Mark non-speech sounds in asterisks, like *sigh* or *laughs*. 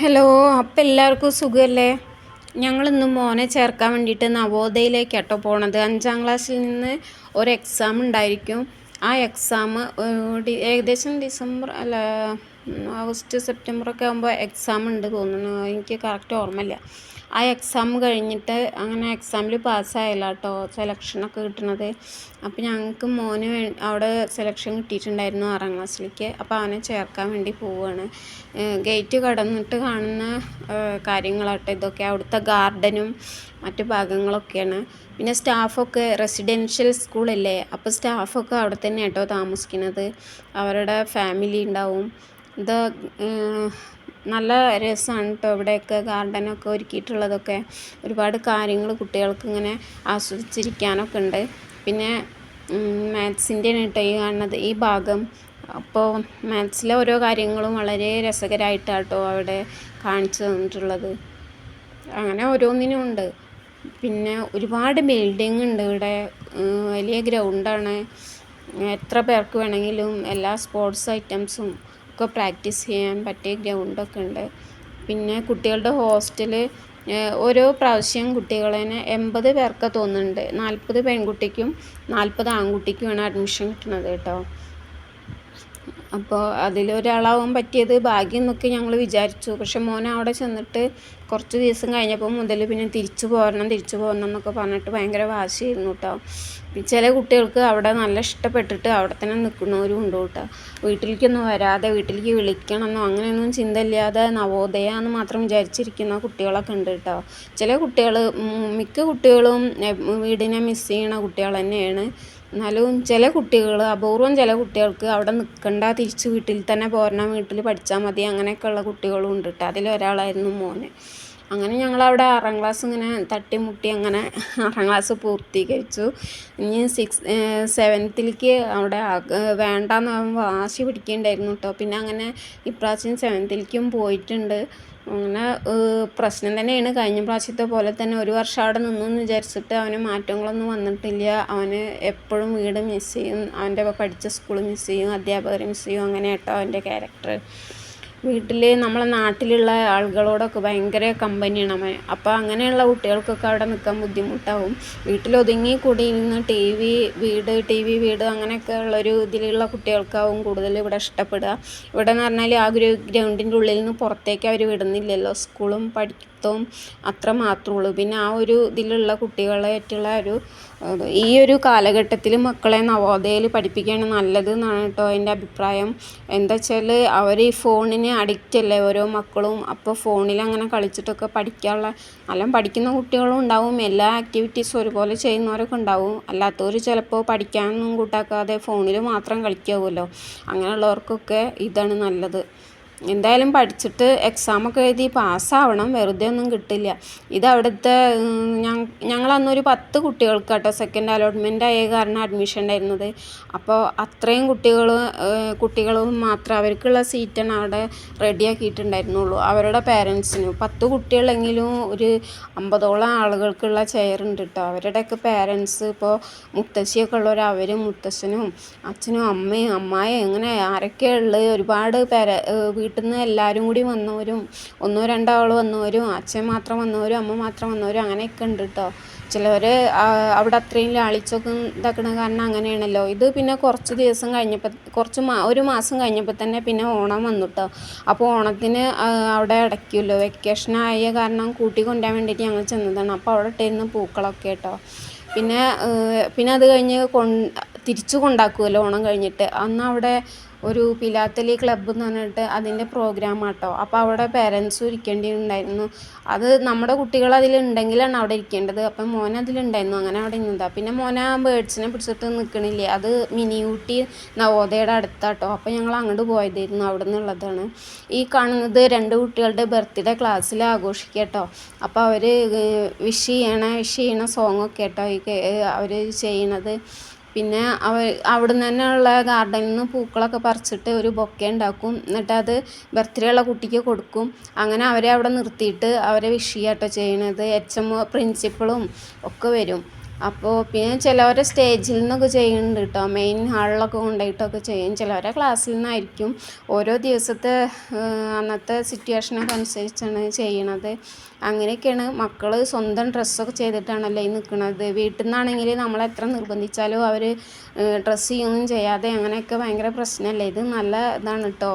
Hello അപ്പം എല്ലാവർക്കും സുഖമല്ലേ ഞങ്ങളിന്ന് മോനെ ചേർക്കാൻ വേണ്ടിയിട്ട് നവോദയയിലേക്കാട്ടോ പോണത്. അഞ്ചാം ക്ലാസ്സിൽ നിന്ന് ഒരു എക്സാം ഉണ്ടായിരിക്കും. ആ എക്സാം ഏകദേശം ഡിസംബർ അല്ല ഓഗസ്റ്റ് സെപ്റ്റംബർ ഒക്കെ ആകുമ്പോൾ എക്സാം ഉണ്ട് തോന്നുന്നു. എനിക്ക് കറക്റ്റ് ഓർമ്മയില്ല. ആ എക്സാം കഴിഞ്ഞിട്ട് അങ്ങനെ എക്സാമിൽ പാസ്സായല്ല കേട്ടോ സെലക്ഷനൊക്കെ കിട്ടണത്. അപ്പോൾ ഞങ്ങൾക്ക് മോന് അവിടെ സെലക്ഷൻ കിട്ടിയിട്ടുണ്ടായിരുന്നു ആറാം ക്ലാസ്സിലേക്ക് അപ്പോൾ അവനെ ചേർക്കാൻ വേണ്ടി പോവുകയാണ് ഗേറ്റ് കടന്നിട്ട് കാണുന്ന കാര്യങ്ങളാട്ടെ ഇതൊക്കെ. അവിടുത്തെ ഗാർഡനും മറ്റു ഭാഗങ്ങളൊക്കെയാണ്. പിന്നെ സ്റ്റാഫൊക്കെ റെസിഡൻഷ്യൽ സ്കൂളല്ലേ അപ്പോൾ സ്റ്റാഫൊക്കെ അവിടെ തന്നെ കേട്ടോ താമസിക്കുന്നത് അവരുടെ ഫാമിലി ഉണ്ടാവും. ഇത് നല്ല രസമാണ് കേട്ടോ ഇവിടെയൊക്കെ ഗാർഡനൊക്കെ ഒരുക്കിയിട്ടുള്ളതൊക്കെ. ഒരുപാട് കാര്യങ്ങൾ കുട്ടികൾക്ക് ഇങ്ങനെ ആസ്വദിച്ചിരിക്കാനൊക്കെ ഉണ്ട്. പിന്നെ മാത്സിന്റെയാണ് കേട്ടോ ഈ കാണുന്നത്. ഈ ഭാഗം. അപ്പോൾ മാത്സിലെ ഓരോ കാര്യങ്ങളും വളരെ രസകരമായിട്ടാണ് കേട്ടോ അവിടെ കാണിച്ചു തന്നിട്ടുള്ളത്. അങ്ങനെ ഓരോന്നിനും ഉണ്ട്. പിന്നെ ഒരുപാട് ബിൽഡിംഗ് ഉണ്ട് ഇവിടെ. വലിയ ഗ്രൗണ്ടാണ്. എത്ര പേർക്ക് വേണമെങ്കിലും എല്ലാ സ്പോർട്സ് ഐറ്റംസും ഒക്കെ പ്രാക്ടീസ് ചെയ്യാൻ പറ്റിയ ഗ്രൗണ്ടൊക്കെ ഉണ്ട്. പിന്നെ കുട്ടികളുടെ ഹോസ്റ്റൽ ഓരോ പ്രാവശ്യം കുട്ടികളെ എൺപത് പേർക്ക് തോന്നുന്നുണ്ട്. നാൽപ്പത് പെൺകുട്ടിക്കും നാൽപ്പത് ആൺകുട്ടിക്കുമാണ് അഡ്മിഷൻ കിട്ടുന്നത് കേട്ടോ. അപ്പോൾ അതിലൊരാളാവാൻ പറ്റിയത് ഭാഗ്യം എന്നൊക്കെ ഞങ്ങൾ വിചാരിച്ചു. പക്ഷെ മോൻ അവിടെ ചെന്നിട്ട് കുറച്ച് ദിവസം കഴിഞ്ഞപ്പോൾ മുതൽ പിന്നെ തിരിച്ചു പോരണം തിരിച്ചു പോരണം എന്നൊക്കെ പറഞ്ഞിട്ട് ഭയങ്കര വാശിയായിരുന്നു കേട്ടോ ചില കുട്ടികൾക്ക് അവിടെ നല്ല ഇഷ്ടപ്പെട്ടിട്ട് അവിടെ തന്നെ നിൽക്കുന്നവരും ഉണ്ട് കേട്ടോ വീട്ടിലേക്കൊന്നും വരാതെ വീട്ടിലേക്ക് വിളിക്കണമെന്നോ അങ്ങനെയൊന്നും ചിന്തയില്ലാതെ നവോദയ എന്ന് മാത്രം വിചാരിച്ചിരിക്കുന്ന കുട്ടികളൊക്കെ ഉണ്ട് കേട്ടോ ചില കുട്ടികൾ മിക്ക കുട്ടികളും വീടിനെ മിസ് ചെയ്യണ കുട്ടികൾ തന്നെയാണ്. എന്നാലും ചില കുട്ടികൾ അപൂർവം ചില കുട്ടികൾക്ക് അവിടെ നിൽക്കണ്ട തിരിച്ച് വീട്ടിൽ തന്നെ പോരണം വീട്ടിൽ പഠിച്ചാൽ മതി അങ്ങനെയൊക്കെയുള്ള കുട്ടികളും ഉണ്ട് കേട്ടോ അതിലൊരാളായിരുന്നു മോന്. അങ്ങനെ ഞങ്ങൾ അവിടെ ആറാം ക്ലാസ് ഇങ്ങനെ തട്ടിമുട്ടി അങ്ങനെ *laughs* ആറാം ക്ലാസ് പൂർത്തീകരിച്ചു. ഇനി സിക്സ് സെവൻത്തിലേക്ക് അവിടെ വേണ്ടാന്ന് വാശി പിടിക്കുന്നുണ്ടായിരുന്നു കേട്ടോ പിന്നെ അങ്ങനെ ഇപ്രാവശ്യം സെവൻത്തിലേക്കും പോയിട്ടുണ്ട്. അങ്ങനെ പ്രശ്നം തന്നെയാണ്. കഴിഞ്ഞ പ്രാവശ്യത്തെ പോലെ തന്നെ ഒരു വർഷം അവിടെ നിന്നു എന്ന് വിചാരിച്ചിട്ട് അവന് മാറ്റങ്ങളൊന്നും വന്നിട്ടില്ല. അവന് എപ്പോഴും വീട് മിസ് ചെയ്യും. അവന്റെ പഠിച്ച സ്കൂൾ മിസ് ചെയ്യും. അധ്യാപകരെ മിസ് ചെയ്യും. അങ്ങനെ കേട്ടോ അവന്റെ ക്യാരക്ടർ വീട്ടിൽ നമ്മളെ നാട്ടിലുള്ള ആളുകളോടൊക്കെ ഭയങ്കര കമ്പനിയാണ് അവൻ. അപ്പോൾ അങ്ങനെയുള്ള കുട്ടികൾക്കൊക്കെ അവിടെ നിൽക്കാൻ ബുദ്ധിമുട്ടാവും. വീട്ടിലൊതുങ്ങി കൂടി ഇരുന്ന് ടി വി വീട് ടി വി വീട് അങ്ങനെയൊക്കെ ഉള്ളൊരു ഇതിലുള്ള കുട്ടികൾക്കാവും കൂടുതൽ ഇവിടെ ഇഷ്ടപ്പെടുക. ഇവിടെ എന്ന് പറഞ്ഞാൽ ആ ഒരു ഗ്രൗണ്ടിന്റെ ഉള്ളിൽ നിന്ന് പുറത്തേക്ക് അവർ വിടുന്നില്ലല്ലോ. സ്കൂളും പഠിത്തവും അത്ര മാത്രമേ ഉള്ളൂ പിന്നെ ആ ഒരു ഇതിലുള്ള കുട്ടികളായിട്ടുള്ള ഒരു ഈ ഒരു കാലഘട്ടത്തിൽ മക്കളെ നവോദയയിൽ പഠിപ്പിക്കുകയാണ് നല്ലത് എന്നാണ് കേട്ടോ എന്റെ അഭിപ്രായം. എന്താ വെച്ചാൽ അവർ ഈ ഫോണിന് അഡിക്റ്റ് അല്ലേ? ഓരോ മക്കളും അപ്പോൾ ഫോണിൽ അങ്ങനെ കളിച്ചിട്ടൊക്കെ പഠിക്കാനുള്ള നല്ല പഠിക്കുന്ന കുട്ടികളും ഉണ്ടാവും. എല്ലാ ആക്ടിവിറ്റീസും ഒരുപോലെ ചെയ്യുന്നവരൊക്കെ ഉണ്ടാവും. അല്ലാത്തവർ ചിലപ്പോൾ പഠിക്കാനൊന്നും കൂട്ടാക്കാതെ ഫോണിൽ മാത്രം കളിക്കാവുമല്ലോ അങ്ങനെയുള്ളവർക്കൊക്കെ ഇതാണ് നല്ലത്. എന്തായാലും പഠിച്ചിട്ട് എക്സാമൊക്കെ എഴുതി പാസ്സാവണം. വെറുതെ ഒന്നും കിട്ടില്ല. ഇത് അവിടുത്തെ ഞങ്ങൾ അന്നൊരു പത്ത് കുട്ടികൾക്ക് കേട്ടോ സെക്കൻഡ് അലോട്ട്മെന്റ് ആയ കാരണം അഡ്മിഷൻ ഉണ്ടായിരുന്നത്. അപ്പോൾ അത്രയും കുട്ടികൾ കുട്ടികളും മാത്രം അവർക്കുള്ള സീറ്റാണ് അവിടെ റെഡിയാക്കിയിട്ടുണ്ടായിരുന്നുള്ളൂ അവരുടെ പേരൻസിന് പത്ത് കുട്ടികളെങ്കിലും ഒരു അമ്പതോളം ആളുകൾക്കുള്ള ചെയർ ഉണ്ട് കേട്ടോ അവരുടെയൊക്കെ പേരൻസ് ഇപ്പോൾ മുത്തശ്ശിയൊക്കെ ഉള്ളവർ അവരും മുത്തശ്ശനും അച്ഛനും അമ്മയും അമ്മായും അങ്ങനെ ആരൊക്കെയുള്ളത് ഒരുപാട് പേര വീട്ടിൽ നിന്ന് എല്ലാവരും കൂടി വന്നവരും ഒന്നോ രണ്ടോ ആൾ വന്നവരും അച്ഛൻ മാത്രം വന്നവരും അമ്മ മാത്രം വന്നവരും അങ്ങനെയൊക്കെ ഉണ്ട് കേട്ടോ ചിലവർ അവിടെ അത്രയും ലാളിച്ചൊക്കെ ഇതാക്കണ കാരണം അങ്ങനെയാണല്ലോ. ഇത് പിന്നെ കുറച്ച് ദിവസം കഴിഞ്ഞപ്പോൾ കുറച്ച് മാ ഒരു മാസം കഴിഞ്ഞപ്പോൾ തന്നെ പിന്നെ ഓണം വന്നു കേട്ടോ അപ്പോൾ ഓണത്തിന് അവിടെ അടയ്ക്കുമല്ലോ വെക്കേഷൻ ആയ കാരണം കൂട്ടി കൊണ്ടുവരാൻ വേണ്ടിയിട്ട് ഞങ്ങൾ ചെന്നതാണ്. അപ്പോൾ അവിടെ ഇട്ടിരുന്ന പൂക്കളൊക്കെ കേട്ടോ പിന്നെ പിന്നെ അത് കഴിഞ്ഞ് കൊ തിരിച്ചു കൊണ്ടാക്കുമല്ലോ ഓണം കഴിഞ്ഞിട്ട്. അന്ന് അവിടെ ഒരു പിലാത്തലി ക്ലബ്ബ് എന്ന് പറഞ്ഞിട്ട് അതിന്റെ പ്രോഗ്രാം ആട്ടോ. അപ്പോൾ അവിടെ പേരൻസും ഇരിക്കേണ്ടിയിട്ടുണ്ടായിരുന്നു. അത് നമ്മുടെ കുട്ടികൾ അതിലുണ്ടെങ്കിലാണ് അവിടെ ഇരിക്കേണ്ടത്. അപ്പം മോൻ അതിലുണ്ടായിരുന്നു. അങ്ങനെ അവിടെ നിന്നതാണ് പിന്നെ മോൻ ആ ബേഡ്സിനെ പിടിച്ചിട്ട് നിൽക്കണില്ലേ അത് മിനി ഊട്ടി അടുത്താട്ടോ. അപ്പോൾ ഞങ്ങൾ അങ്ങോട്ട് പോയതായിരുന്നു അവിടെ നിന്നുള്ളതാണ് ഈ കാണുന്നത് രണ്ട് കുട്ടികളുടെ ബർത്ത്ഡേ ക്ലാസ്സിൽ ആഘോഷിക്കുക കേട്ടോ അപ്പോൾ അവർ വിഷ് ചെയ്യണ വിഷ് ചെയ്യണ സോങ്ങൊക്കെ കേട്ടോ ഈ അവർ ചെയ്യണത്. പിന്നെ അവ അവിടുന്ന് തന്നെ തന്നെയുള്ള ഗാർഡനിൽ നിന്ന് പൂക്കളൊക്കെ പറിച്ചിട്ട് ഒരു ബൊക്കെ ഉണ്ടാക്കും. എന്നിട്ട് അത് ബർത്ത്ഡേ ഉള്ള കുട്ടിക്ക് കൊടുക്കും. അങ്ങനെ അവരെ അവിടെ നിർത്തിയിട്ട് അവരെ വിഷ് ചെയ്യാട്ടോ ചെയ്യണത്. എച്ച് എം ഒ പ്രിൻസിപ്പളും ഒക്കെ വരും. അപ്പോൾ പിന്നെ ചിലവരെ സ്റ്റേജിൽ നിന്നൊക്കെ ചെയ്യുന്നുണ്ട് കേട്ടോ മെയിൻ ഹാളിലൊക്കെ കൊണ്ടുപോയിട്ടൊക്കെ ചെയ്യും. ചിലവരെ ക്ലാസ്സിൽ നിന്നായിരിക്കും. ഓരോ ദിവസത്തെ അന്നത്തെ സിറ്റുവേഷനൊക്കെ അനുസരിച്ചാണ് ചെയ്യണത്. അങ്ങനെയൊക്കെയാണ് മക്കൾ സ്വന്തം ഡ്രസ്സൊക്കെ ചെയ്തിട്ടാണല്ലോ ഈ നിൽക്കുന്നത് വീട്ടിൽ നിന്നാണെങ്കിൽ നമ്മൾ എത്ര നിർബന്ധിച്ചാലും അവർ ഡ്രസ്സ് ചെയ്യൊന്നും ചെയ്യാതെ അങ്ങനെയൊക്കെ ഭയങ്കര പ്രശ്നമല്ലേ? ഇത് നല്ല ഇതാണ് കേട്ടോ